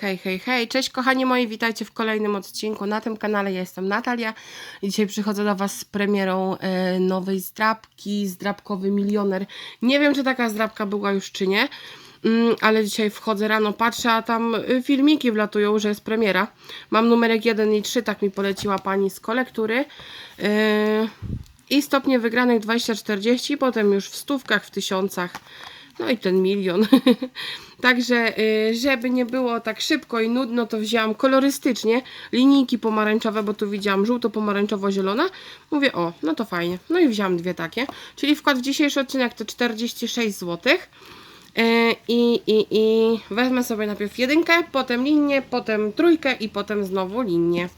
Hej, hej, hej, cześć kochani moi, witajcie w kolejnym odcinku na tym kanale. Ja jestem Natalia i dzisiaj przychodzę do Was z premierą e, nowej zdrabki, zdrabkowy milioner. Nie wiem, czy taka zdrabka była już, czy nie, mm, ale dzisiaj wchodzę rano, patrzę, a tam y, filmiki wlatują, że jest premiera. Mam numerek 1 i 3, tak mi poleciła pani z kolektury. E, I stopnie wygranych 20-40, potem już w stówkach, w tysiącach. No i ten milion. Także, y, żeby nie było tak szybko i nudno, to wzięłam kolorystycznie linijki pomarańczowe, bo tu widziałam żółto-pomarańczowo-zielona. Mówię, o, no to fajnie. No i wzięłam dwie takie. Czyli wkład w dzisiejszy odcinek to 46 zł. I, i, I wezmę sobie najpierw jedynkę, potem linię, potem trójkę i potem znowu linię.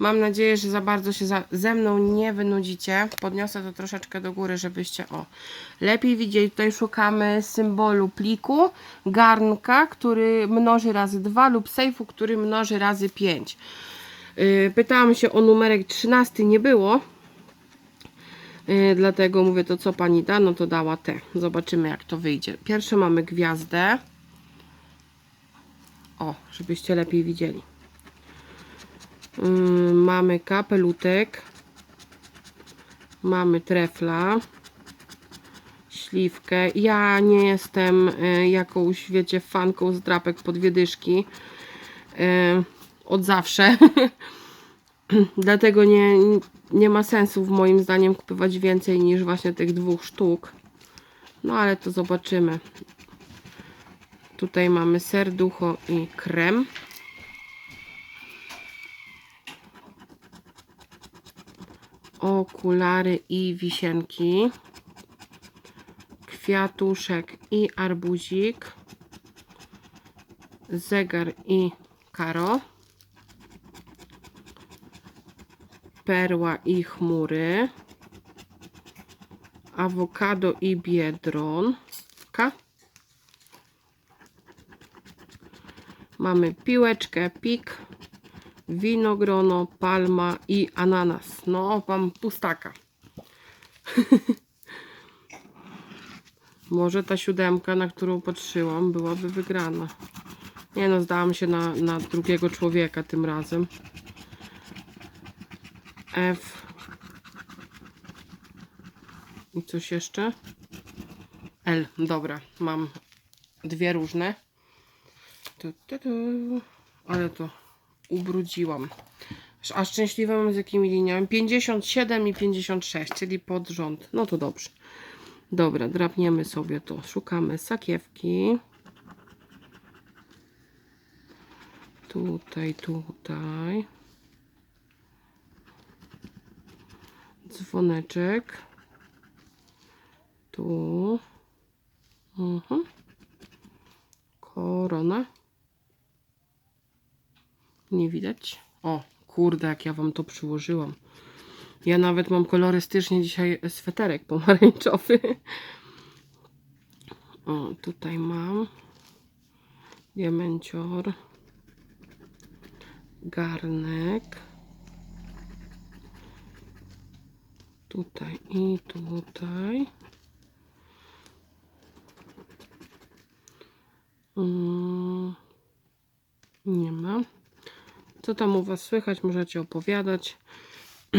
Mam nadzieję, że za bardzo się za, ze mną nie wynudzicie. Podniosę to troszeczkę do góry, żebyście o lepiej widzieli. Tutaj szukamy symbolu pliku, garnka, który mnoży razy 2 lub sejfu, który mnoży razy 5. Yy, pytałam się o numerek 13, nie było. Yy, dlatego mówię to co pani da, no to dała te. Zobaczymy jak to wyjdzie. Pierwsze mamy gwiazdę. O, żebyście lepiej widzieli. Yy, mamy kapelutek. Mamy trefla. Śliwkę. Ja nie jestem y, jakąś, wiecie, fanką z drapek pod wiedyszki. Y, od zawsze. Dlatego nie, nie ma sensu w moim zdaniem kupować więcej niż właśnie tych dwóch sztuk. No ale to zobaczymy. Tutaj mamy serducho i krem. Okulary i wisienki, kwiatuszek i arbuzik, zegar i karo, perła i chmury, awokado i biedronka. Mamy piłeczkę, pik, winogrono, palma i ananas. No, mam pustaka. Może ta siódemka, na którą patrzyłam, byłaby wygrana. Nie no, zdałam się na, na drugiego człowieka tym razem. F. I coś jeszcze? L. Dobra, mam dwie różne. Tu, tu, tu. Ale to ubrudziłam. A szczęśliwa mam z jakimi liniami? 57 i 56, czyli pod rząd. No to dobrze. Dobra, drapniemy sobie to. Szukamy sakiewki. Tutaj, tutaj. Dzwoneczek. Tu. Mhm. Korona. Nie widać. O, kurde, jak ja wam to przyłożyłam. Ja nawet mam kolorystycznie dzisiaj sweterek pomarańczowy. O, tutaj mam diamencior, garnek. Tutaj i tutaj. Mm, nie ma. Co tam u Was słychać? Możecie opowiadać.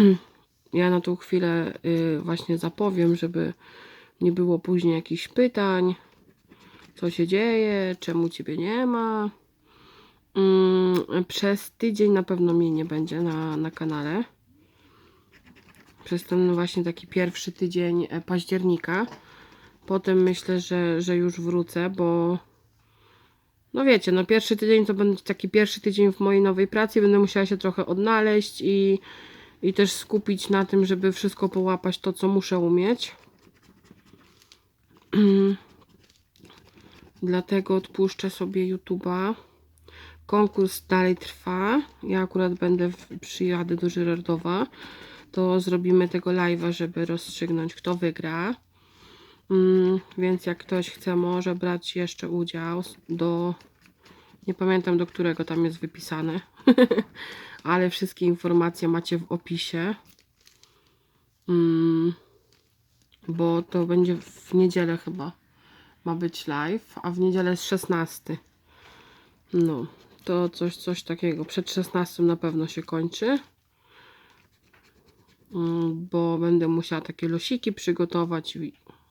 Ja na tą chwilę y, właśnie zapowiem, żeby nie było później jakichś pytań. Co się dzieje? Czemu Ciebie nie ma? Mm, przez tydzień na pewno mnie nie będzie na, na kanale. Przez ten właśnie taki pierwszy tydzień e, października. Potem myślę, że, że już wrócę, bo no wiecie, no pierwszy tydzień to będzie taki pierwszy tydzień w mojej nowej pracy. Będę musiała się trochę odnaleźć i, i też skupić na tym, żeby wszystko połapać to, co muszę umieć. Dlatego odpuszczę sobie YouTube'a. Konkurs dalej trwa. Ja akurat będę przyjadę do Żyrardowa. To zrobimy tego live'a, żeby rozstrzygnąć, kto wygra. Mm, więc jak ktoś chce, może brać jeszcze udział do. Nie pamiętam do którego tam jest wypisane, ale wszystkie informacje macie w opisie. Mm, bo to będzie w niedzielę chyba ma być live, a w niedzielę jest 16. No, To coś, coś takiego. Przed 16 na pewno się kończy. Mm, Bo będę musiała takie losiki przygotować.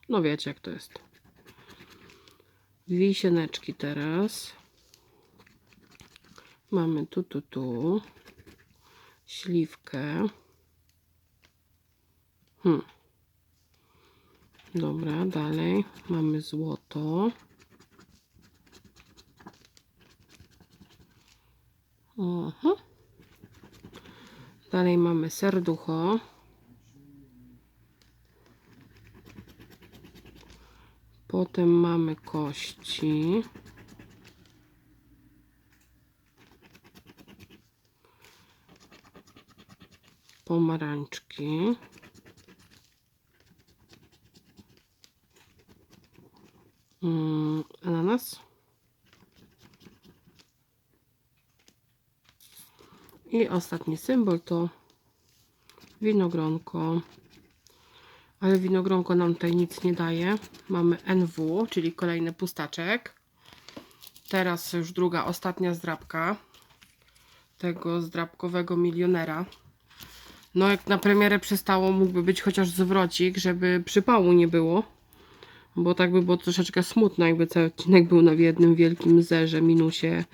No wiecie jak to jest. Wisieneczki teraz. Mamy tu, tu, tu. Śliwkę. Hmm. Dobra, dalej mamy złoto. Aha. Dalej mamy serducho. Potem mamy kości. Pomarańczki. Mm, ananas. I ostatni symbol to winogronko. Ale winogronko nam tutaj nic nie daje. Mamy NW, czyli kolejny pustaczek. Teraz już druga, ostatnia zdrabka tego zdrabkowego milionera. No jak na premierę przystało, mógłby być chociaż zwrocik, żeby przypału nie było. Bo tak by było troszeczkę smutno, jakby cały odcinek był na jednym wielkim zerze, minusie.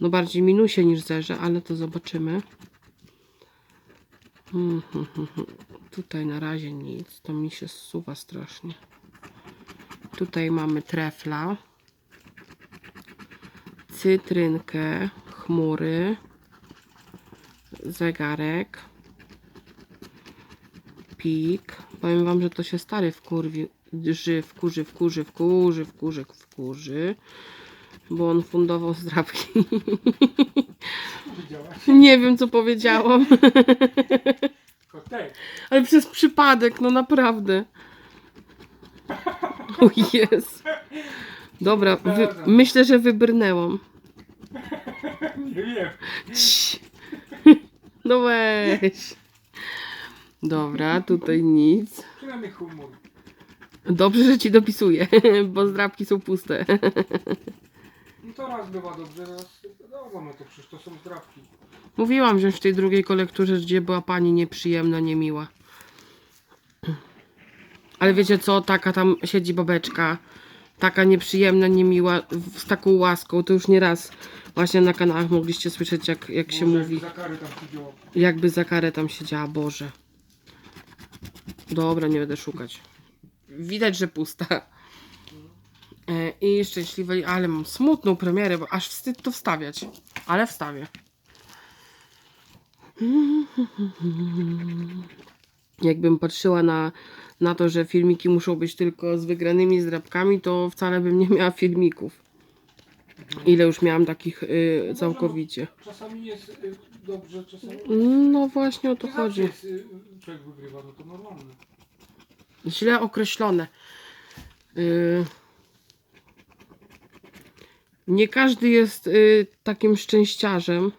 No bardziej minusie niż zerze, ale to zobaczymy. Tutaj na razie nic, to mi się zsuwa strasznie. Tutaj mamy trefla, cytrynkę, chmury, zegarek, pik. Powiem wam, że to się stary wkurwi, ży, wkurzy, wkurzy, wkurzy, wkurzy, wkurzy, bo on fundował zdrabki. Nie wiem, co powiedziałam, ale przez przypadek, no naprawdę. O jest. Dobra, wy, myślę, że wybrnęłam. Nie wiem. No weź. Dobra, tutaj nic. Przynajmniej humor. Dobrze, że ci dopisuję, bo zdrabki są puste. No to raz bywa dobrze, raz wiadomo, no to przecież to są zdrawki. Mówiłam wziąć w tej drugiej kolekturze, gdzie była pani nieprzyjemna, niemiła. Ale wiecie co, taka tam siedzi babeczka, taka nieprzyjemna, niemiła, z taką łaską, to już nie raz właśnie na kanałach mogliście słyszeć, jak, jak się mówi. Za kary tam siedziało. Jakby za karę tam siedziała, Boże. Dobra, nie będę szukać. Widać, że pusta. E, I szczęśliwej, ale mam smutną premierę, bo aż wstyd to wstawiać. Ale wstawię. Jakbym patrzyła na, na to, że filmiki muszą być tylko z wygranymi zdrabkami, to wcale bym nie miała filmików. Ile już miałam takich y, całkowicie. Czasami jest y, dobrze, czasami... No właśnie o to Nie zawsze chodzi. Jest, y, człowiek wygrywa, no to normalne. Źle określone. Yy, Nie każdy jest y, takim szczęściarzem,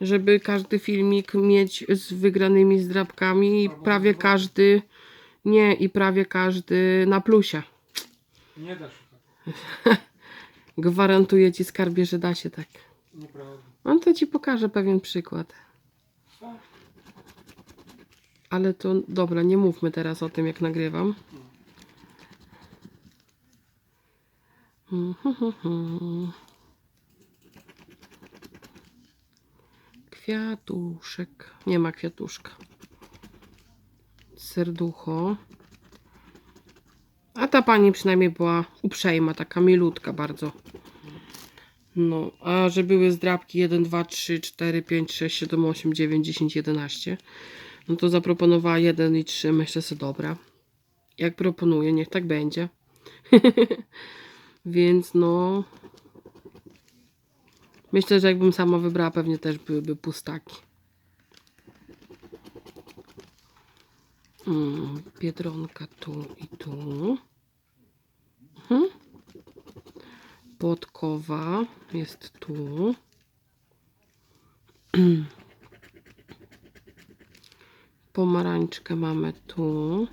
żeby każdy filmik mieć z wygranymi zdrabkami i Albo prawie dwa. każdy nie i prawie każdy na plusie. Nie da się tak. Gwarantuję ci skarbie, że da się tak. Nieprawda. No to ci pokażę pewien przykład. Ale to dobra, nie mówmy teraz o tym, jak nagrywam. Kwiatuszek. Nie ma kwiatuszka. Serducho. A ta pani przynajmniej była uprzejma, taka milutka bardzo. No, a że były zdrabki 1, 2, 3, 4, 5, 6, 7, 8, 9, 10, 11. No to zaproponowała 1 i 3. Myślę sobie, dobra. Jak proponuję, niech tak będzie. Więc no. Myślę, że jakbym sama wybrała, pewnie też byłyby pustaki. Mm, biedronka tu i tu. Mhm. Podkowa jest tu. Pomarańczkę mamy tu.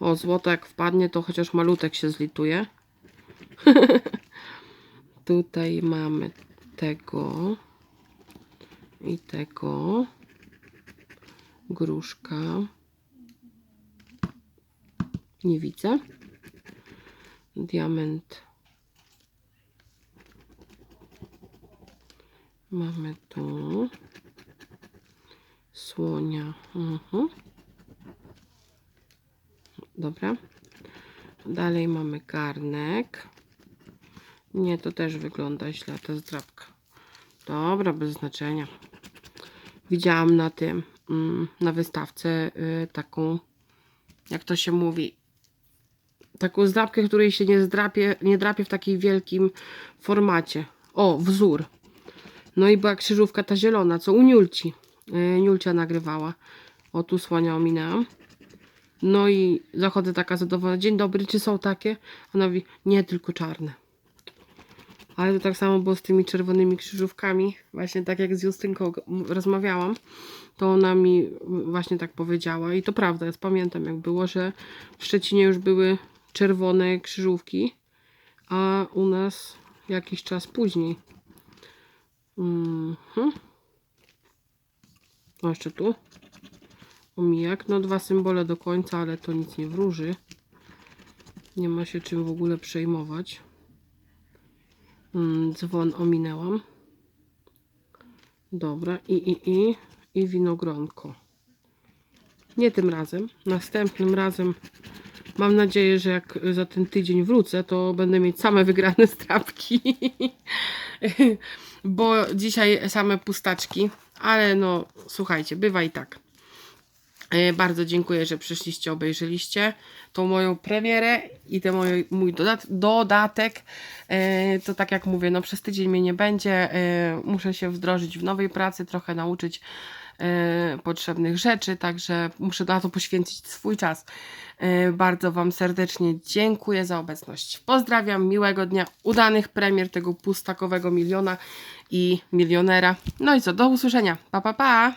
O, złoto jak wpadnie, to chociaż malutek się zlituje. Tutaj mamy tego i tego. Gruszka. Nie widzę. Diament. Mamy tu. Słonia. Mhm. Dobra. Dalej mamy garnek. Nie, to też wygląda źle, ta zdrabka. Dobra, bez znaczenia. Widziałam na tym, mm, na wystawce y, taką, jak to się mówi, taką zdrabkę, której się nie zdrapie, nie drapie w takim wielkim formacie. O, wzór. No i była krzyżówka ta zielona, co u Niulci. Yy, Niulcia nagrywała. O, tu słania ominęłam. No i zachodzę taka zadowolona. Dzień dobry, czy są takie? Ona mówi, nie, tylko czarne. Ale to tak samo było z tymi czerwonymi krzyżówkami. Właśnie tak jak z Justynką rozmawiałam, to ona mi właśnie tak powiedziała. I to prawda, jest pamiętam jak było, że w Szczecinie już były czerwone krzyżówki, a u nas jakiś czas później. Mhm. Jeszcze tu. Omijak. No dwa symbole do końca, ale to nic nie wróży. Nie ma się czym w ogóle przejmować. Mm, dzwon ominęłam. Dobra. I, i, i. I winogronko. Nie tym razem. Następnym razem mam nadzieję, że jak za ten tydzień wrócę, to będę mieć same wygrane strapki. Bo dzisiaj same pustaczki. Ale no, słuchajcie, bywa i tak. E, Bardzo dziękuję, że przyszliście, obejrzeliście tą moją premierę i ten mój, mój dodat dodatek. E, To tak jak mówię, no przez tydzień mnie nie będzie. E, Muszę się wdrożyć w nowej pracy, trochę nauczyć potrzebnych rzeczy, także muszę na to poświęcić swój czas. E, Bardzo Wam serdecznie dziękuję za obecność. Pozdrawiam, miłego dnia, udanych premier tego pustakowego miliona i milionera. No i co, do usłyszenia. Pa, pa, pa!